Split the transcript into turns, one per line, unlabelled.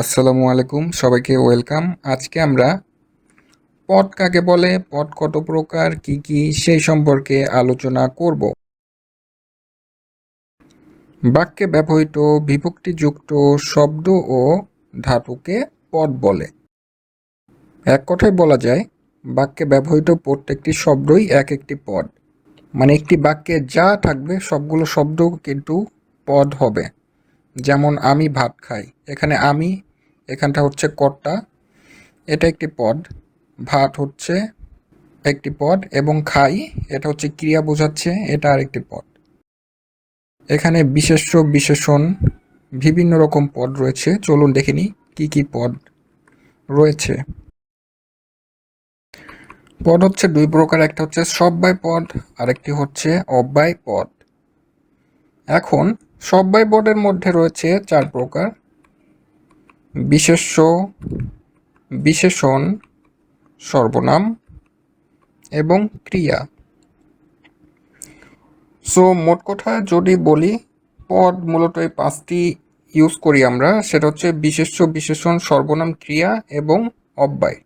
আসসালামু আলাইকুম, সবাইকে ওয়েলকাম। আজকে আমরা পদ কাকে বলে পদ কত প্রকার, কি কি, সেই সম্পর্কে আলোচনা করব। বাক্যে ব্যবহৃত বিভক্তিযুক্ত শব্দ ও ধাতুকে পদ বলে। এক কথায় বলা যায়, বাক্যে ব্যবহৃত প্রত্যেকটি শব্দই এক একটি পদ মানে একটি বাক্যে যা থাকবে, সবগুলো শব্দ কিন্তু পদ হবে। যেমন আমি ভাত খাই, এখানে আমি এখানটা হচ্ছে কর্তা এটা একটি পদ। ভাত হচ্ছে একটি পদ এবং খাই, এটা হচ্ছে ক্রিয়া বোঝাচ্ছে, এটা আরেকটি পদ। এখানে বিশেষ্য, বিশেষণ, বিভিন্ন রকম পদ রয়েছে। চলুন দেখে নিই কী কী পদ রয়েছে। পদ হচ্ছে দুই প্রকার, একটা হচ্ছে সব্যয় পদ, আরেকটি হচ্ছে অব্যয় পদ। এখন সব্যয় পদের মধ্যে রয়েছে চার প্রকার। বিশেষ্য, বিশেষণ, সর্বনাম এবং ক্রিয়া। সো মোট কথা যদি বলি, পদ মূলত এই পাঁচটি ইউজ করি আমরা। সেটা হচ্ছে বিশেষ্য, বিশেষণ, সর্বনাম, ক্রিয়া এবং অব্যয়।